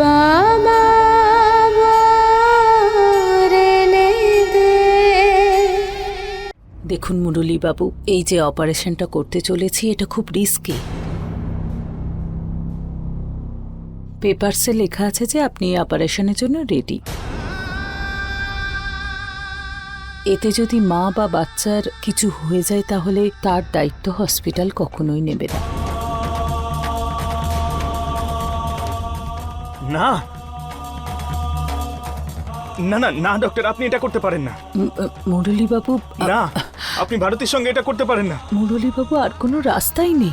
বাবা দেখুন মুরলীবাবু এই যে অপারেশনটা করতে চলেছি, এটা খুব রিস্কি পেপারসে লেখা আছে যে আপনি অপারেশনের জন্য রেডি এতে যদি মা বা বাচ্চার কিছু হয়ে যায়, তাহলে তার দায়িত্ব হসপিটাল কখনোই নেবে না। না। না না না ডক্টর আপনি এটা করতে পারেন না। উম, আহ, মুরলীবাবু না আপনি ভারতীর সঙ্গে এটা করতে পারেন না। মুরলীবাবু আর কোনো রাস্তাই নেই।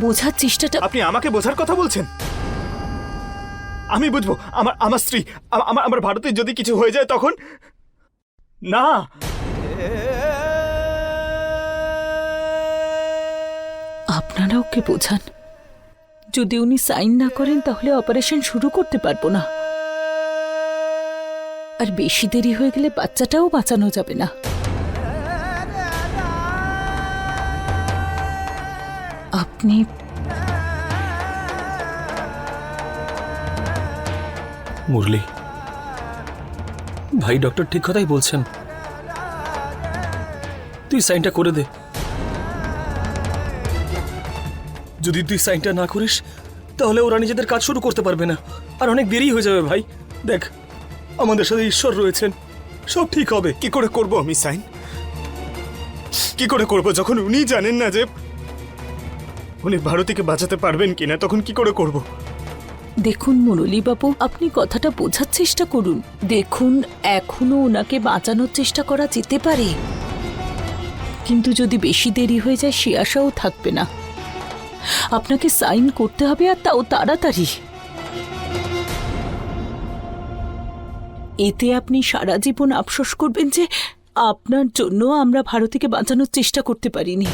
বোঝার চেষ্টাটা আপনি আমাকে বোঝার কথা বলছেন? আমি বুঝব আমার আমার স্ত্রী আমার আমার ভারতের যদি কিছু হয়ে যায় তখন? না। আপনারা ওকে বোঝান? যদি উনি সাইন না করেন, তাহলে অপারেশন শুরু করতে পারব না। আর বেশি দেরি হয়ে গেলে বাচ্চাটাও বাঁচানো যাবে না। আপনি মুরলি, ভাই ডক্টর ঠিক কথাই বলছেন। তুই সাইনটা করে দে। যদি তুই সাইনটা না করিস তাহলে ওরা নিজেদের কাজ শুরু করতে পারবে না। আর অনেক দেরি হয়ে যাবে ভাই। দেখ আমাদের সাথে ঈশ্বর রয়েছেন। সব ঠিক হবে। কি করে করব আমি সাইন? কি করে করব? যখন উনি জানেন না যে উনি ভারতীকে বাঁচাতে পারবেন কিনা তখন কি করে করব? দেখুন মুরলীবাবু আপনি কথাটা বোঝার চেষ্টা করুন। দেখুন এখনও ওনাকে বাঁচানোর চেষ্টা করা যেতে পারে। কিন্তু যদি বেশি দেরি হয়ে যায় সে আশাও থাকবে না। আপনাকে সাইন করতে হবে আর তাও তাড়াতাড়ি। এতে আপনি সারা জীবন আফসোস করবেন যে আপনার জন্য আমরা ভারতীকে বাঁচানোর চেষ্টা করতে পারিনি।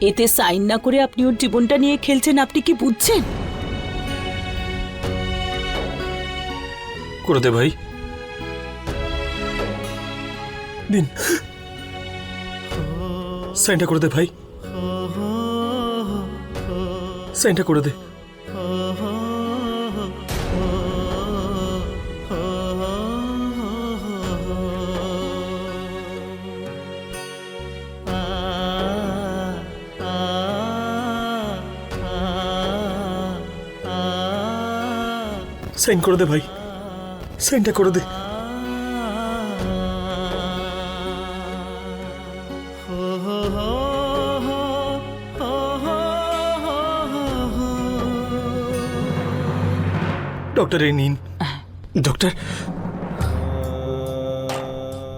এতে সাইন না করে আপনি ওর জীবনটা নিয়ে খেলছেন, আপনি কি বুঝছেন? করে দে ভাই। দিন। সাইনটা করে দে ভাই। সাইনটা করে দে। সাইন করে দে ভাই। সাইনটা করে দে। ডক্টর এই নিন। ডক্টর।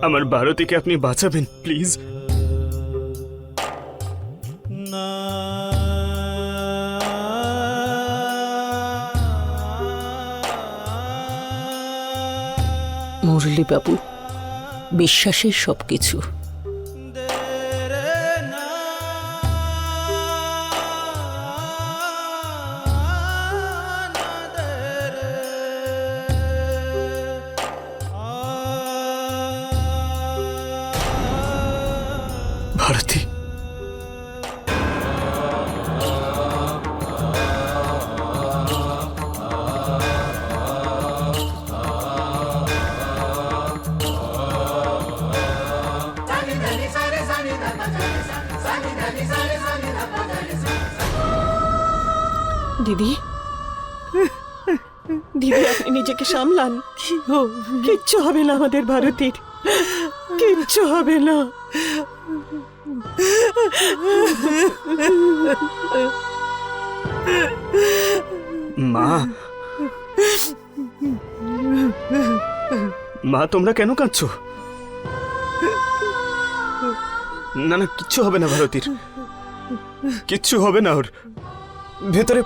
আমার ভারতীকে আপনি বাঁচাবেন প্লিজ। মুরলীবাবু বিশ্বাসের সবকিছু। ভারতী দিদি। দিদি, আপনি নিজেকে সামলান। কিচ্ছু হবে না আমাদের ভারতীর। কিচ্ছু হবে না। মা। মা, তোমরা কেন কাঁদছো? না না, কিচ্ছু হবে না ভারতীর। কিচ্ছু হবে না ওর। ভেতরে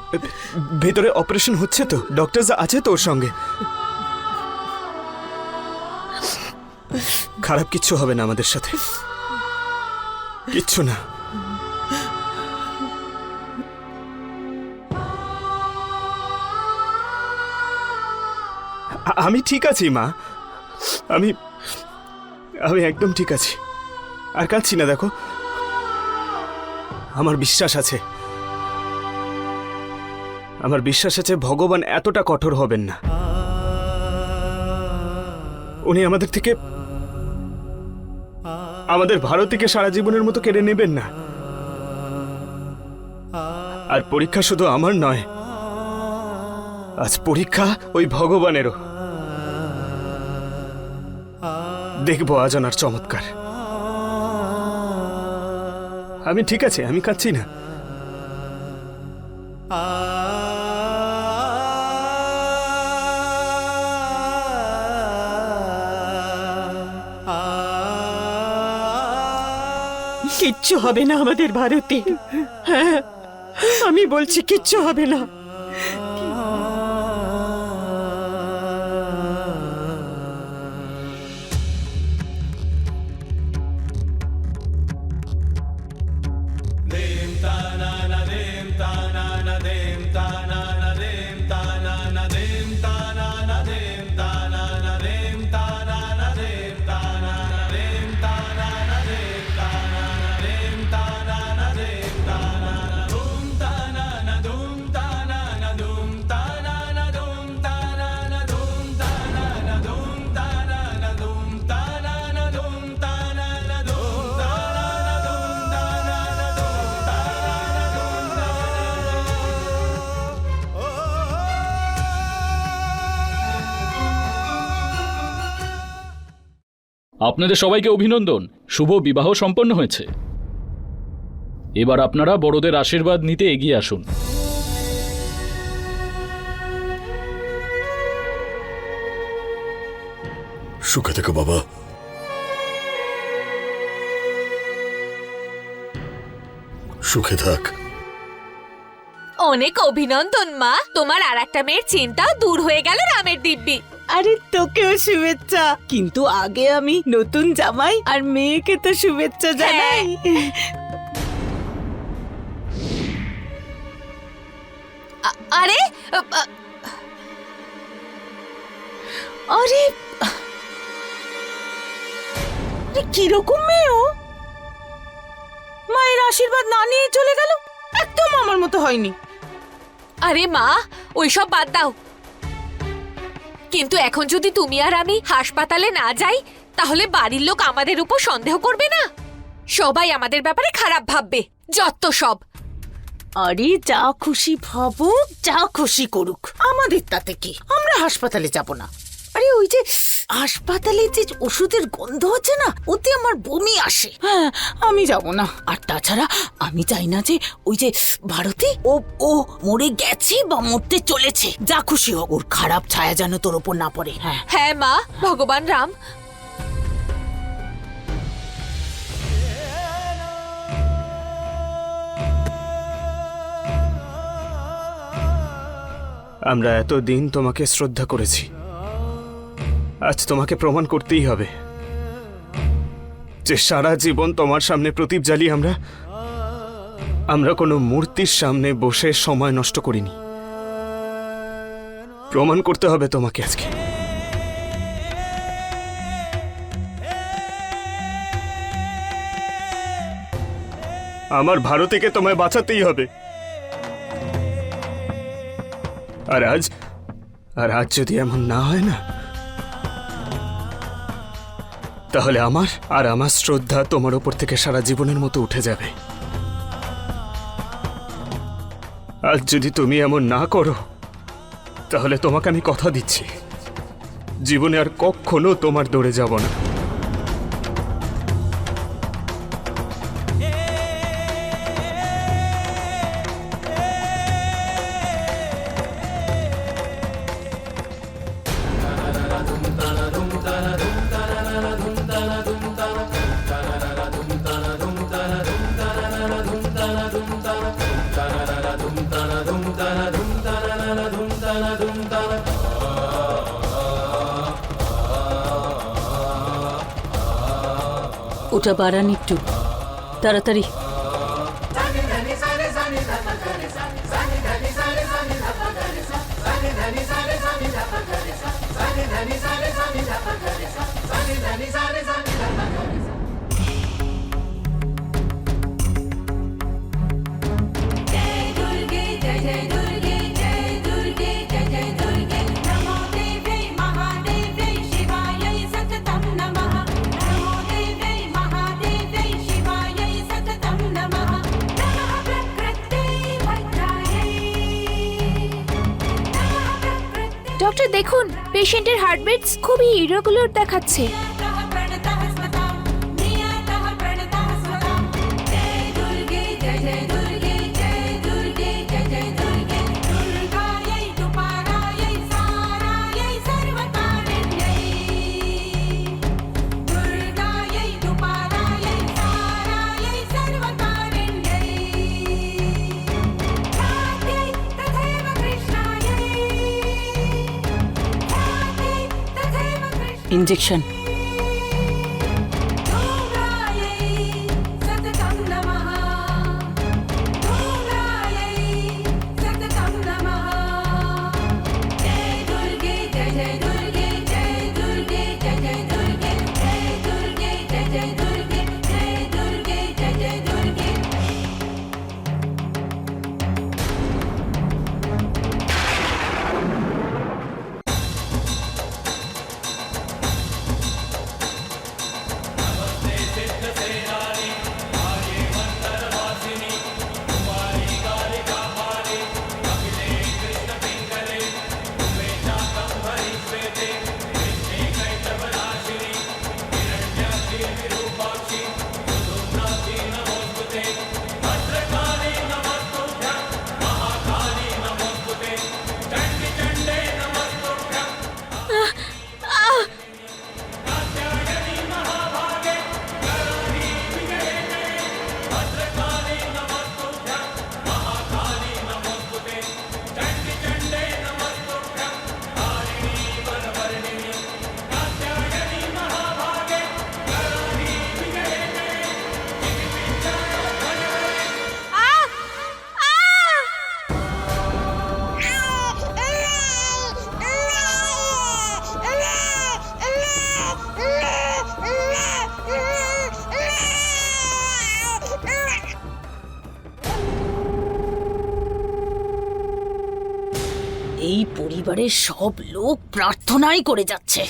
ভেতরে অপারেশন হচ্ছে তো। ডক্টর আছে তো ওর সঙ্গে। খারাপ কিচ্ছু হবে না আমাদের সাথে। কিচ্ছু না। আমি ঠিক আছি, মা। আমি আমি একদম ঠিক আছি। আর কাঁদছি না, দেখো। আমার বিশ্বাস আছে। আমার বিশ্বাস আছে ভগবান এতটা কঠোর হবেন না। উনি আমাদের থেকে আমাদের ভারতীকে সারা জীবনের মতো কেড়ে নেবেন না। আর পরীক্ষা শুধু আমার নয়, আজ পরীক্ষা ওই ভগবানেরও। দেখব আজ ওনার চমৎকার। আমি ঠিক আছে, আমি কাঁদছি না। কিচ্ছু হবে না আমাদের ভারতে। হ্যাঁ আমি বলছি কিচ্ছু হবে না। আপনাদের সবাইকে অভিনন্দন। শুভ বিবাহ সম্পন্ন হয়েছে। এবার আপনারা বড়দের আশীর্বাদ নিতে এগিয়ে আসুন। সুখে থেকো বাবা। সুখে থাক। অনেক অভিনন্দন মা। তোমার আর একটা মেয়ের চিন্তাও দূর হয়ে গেল রামের দিব্যি। আরে তোকেও শুভেচ্ছা। কিন্তু আগে আমি নতুন জামাই আর মেয়েকে তো শুভেচ্ছা জানাই। আ- আরে আ, আ, আরে আরে কীরকম মেয়ে ও? মায়ের আশীর্বাদ না নিয়ে চলে গেল? একদম আমার মতো হয়নি। আরে মা ওইসব বাদ দাও। কিন্তু এখন যদি তুমি আর আমি হাসপাতালে না যাই, তাহলে বাড়ির লোক আমাদের উপর সন্দেহ করবে না? সবাই আমাদের ব্যাপারে খারাপ ভাববে যত সব। আরে, যা খুশি ভাবুক, যা খুশি করুক। আমাদের তাতে কি? আমরা হাসপাতালে যাব না। আরে, ওই যে হাসপাতালে যে ওষুধের গন্ধ হচ্ছে না ওতে আমার বমি আসে। হ্যাঁ আমি যাব না। আর তাছাড়া আমি চাই না যে ওই যে ভারতে ও ও মরে গেছে বা মরতে চলেছে। যা খুশি হোক ওর খারাপ ছায়া যেন তোর ওপর না পড়ে। হ্যাঁ। হ্যাঁ মা ভগবান রাম। আমরা এতদিন তোমাকে শ্রদ্ধা করেছি। আজ তোমাকে প্রমাণ করতেই হবে যে সারা জীবন তোমার সামনে প্রদীপ জ্বালিয়ে আমরা আমরা কোনো মূর্তির সামনে বসে সময় নষ্ট করিনি। প্রমাণ করতে হবে তোমাকে আজকে। আমার ভারতীকে তোমায় বাঁচাতেই হবে। আর আজ আর আজ যদি এমন না হয় না তাহলে আমার আর আমার শ্রদ্ধা তোমার ওপর থেকে সারা জীবনের মতো উঠে যাবে। আর যদি তুমি এমন না করো, তাহলে তোমাকে আমি কথা দিচ্ছি। জীবনে আর কখনো তোমার দৌড়ে যাব না। ওটা বাড়ান একটু তাড়াতাড়ি জয় দুর্গে জয় জয় দুর্গে দেখুন পেশেন্টের হার্টবিটস খুবই ইরেগুলার দেখাচ্ছে। ইঞ্জেকশন পরিবারের সব লোক প্রার্থনাই করে যাচ্ছে।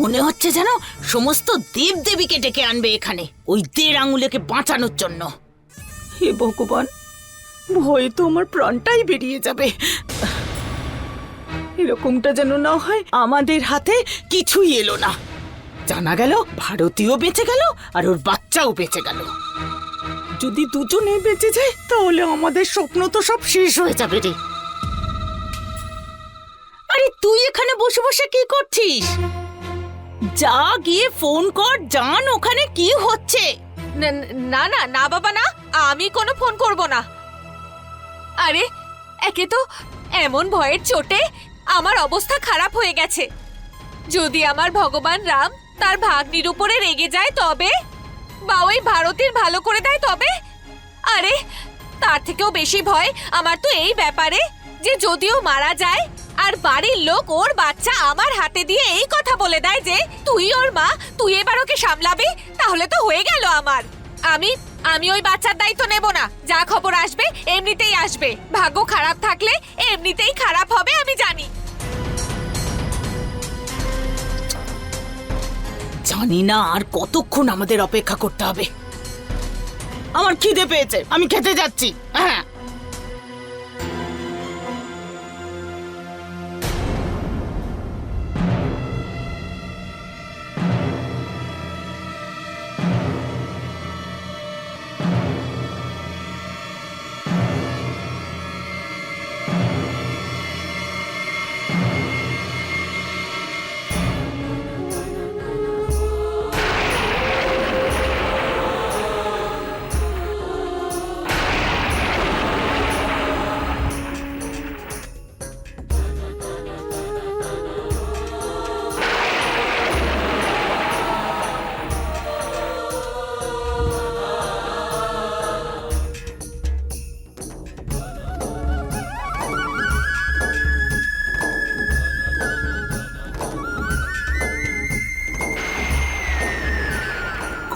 মনে হচ্ছে যেন সমস্ত দেব দেবীকে ডেকে আনবে এখানে, ওই দেড় আঙুলেকে বাঁচানোর জন্য। হে ভগবান, ভয়ে তো আমার প্রাণটাই বেরিয়ে যাবে। এরকমটা যেন না হয়, আমাদের হাতে কিছুই এলো না। জানা গেল, ভারতীয় বেঁচে গেল, আর ওর বাচ্চাও বেঁচে গেল। যদি দুজনে বেঁচে যায়, তাহলে আমাদের স্বপ্ন তো সব শেষ হয়ে যাবে রে। তুই এখানে বসে বসে কি করছিস? যা গিয়ে ফোন কর, জান ওখানে কি হচ্ছে। ন- না না বাবা, না, আমি কোনো ফোন করব না। আরে, একে তো এমন ভয়ের চোটে আমার অবস্থা খারাপ হয়ে গেছে। যদি আমার ভগবান রাম তার ভাগ্নির উপরে রেগে যায় তবে, বা ওই ভারতের ভালো করে দেয় তবে, আরে, তার থেকেও বেশি ভয় আমার তো এই ব্যাপারে যে যদিও মারা যায় আর বাড়ির লোক ওর বাচ্চা আমার হাতে দিয়ে এই কথা বলে দেয় যে, তুই ওর মা, তুই এবার ওকে সামলাবি? তাহলে তো হয়ে গেল আমার। আমি আমি ওই বাচ্চার দায়িত্ব নেব না। যা খবর আসবে, এমনিতেই আসবে। ভাগ্য খারাপ থাকলে এমনিতেই খারাপ হবে, আমি জানি। জানি না আর কতক্ষণ আমাদের অপেক্ষা করতে হবে। আমার খিদে পেয়েছে, আমি খেতে যাচ্ছি। হ্যাঁ।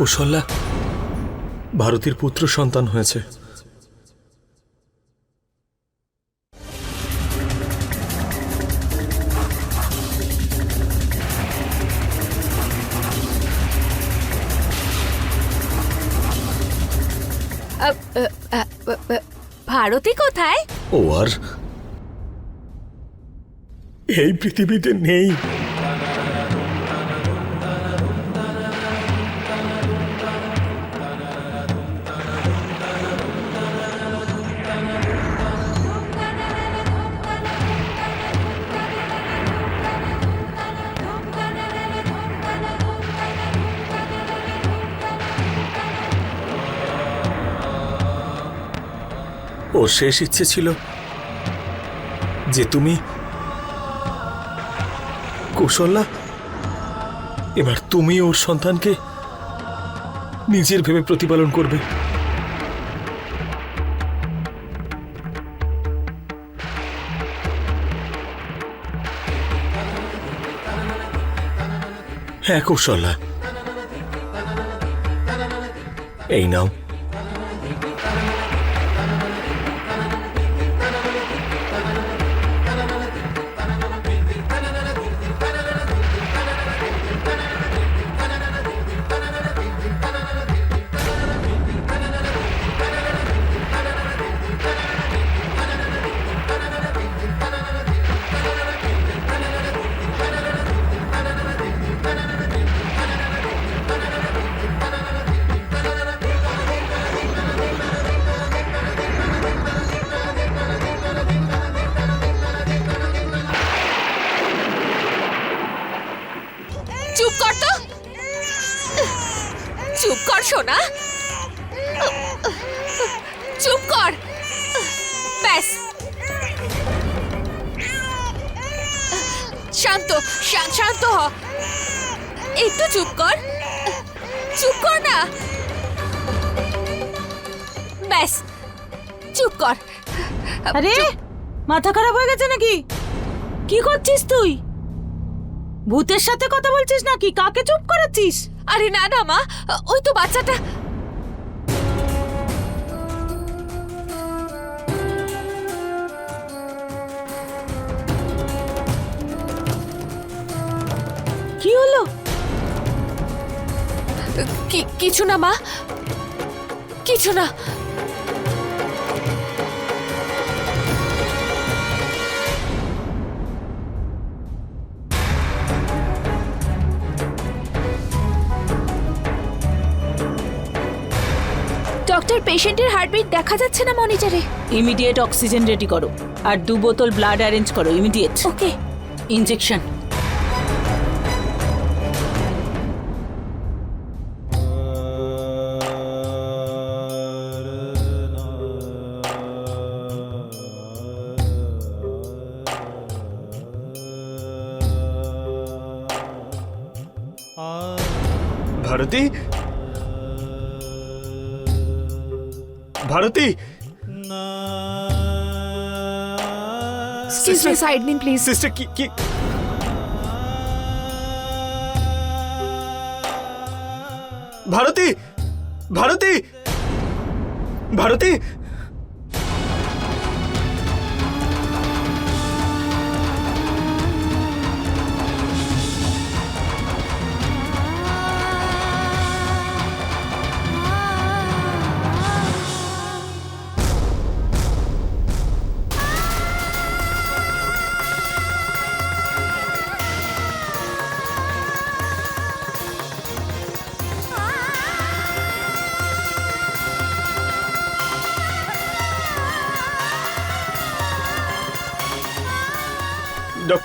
কৌশল্যা ভারতীর পুত্র সন্তান হয়েছে। ভারতী কোথায়? ও আর এই পৃথিবীতে নেই। ওর শেষ ইচ্ছে ছিল যে তুমি কৌশল্যা, এবার তুমি ওর সন্তানকে নিজের ভেবে প্রতিপালন করবে। হ্যাঁ কৌশল্যা। এই নাও। মাথা খারাপ হয়ে গেছে নাকি? কি করছিস তুই? ভূতের সাথে কথা বলছিস নাকি? কাকে চুপ করাচ্ছিস আরে না না মা ওই তো বাচ্চাটা। কি হলো? কি- কিছু না মা। কিছু না। পেশেন্টের হার্টবিট দেখা যাচ্ছে না মনিটরে। ইমিডিয়েট অক্সিজেন রেডি করো। আর দু বোতল ব্লাড অ্যারেঞ্জ করো immediate okay. Injection Bharati Bharati excuse me side নিন প্লিজ সিস্টার কি কি ভারতী ভারতী ভারতী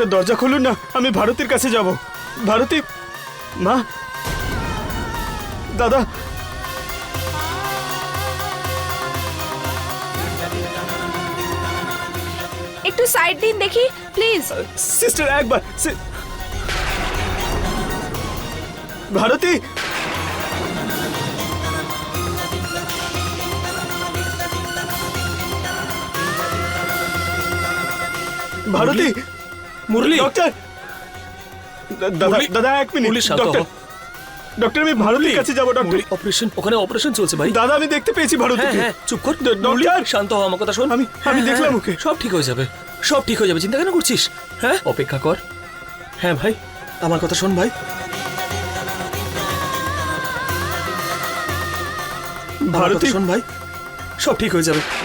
ডক্টর দরজা খুলুন না আমি ভারতীর কাছে যাব। ভারতী মা। দাদা। একটু সাইড দিন দেখি প্লিজ। সিস্টার একবার সি- ভারতী। ভারতী। মুরলি। ডক্টর দাদা মুরলি- দাদা এক মিনিট। মুরলি, শান্ত ডক্টর হও। ডক্টর আমি ভারতীর কাছে যাব ডক্টর অপারেশন ওখানে অপারেশন চলছে ভাই। দাদা আমি দেখতে পেয়েছি হ্যাঁ ভারতীকে। হ্যাঁ চুপ কর। ড- মুরলি, ডক্টর! শান্ত হ আমার কথা শোন। আমি- আমি হ্যাঁ, দেখলাম হ্যাঁ, ওকে। সব ঠিক হয়ে যাবে। সব ঠিক হয়ে যাবে। চিন্তা কেন করছিস? হ্যাঁ? অপেক্ষা কর। হ্যাঁ ভাই আমার কথা শোন ভাই। আমার কথা ভারতী শোন ভাই। সব ঠিক হয়ে যাবে।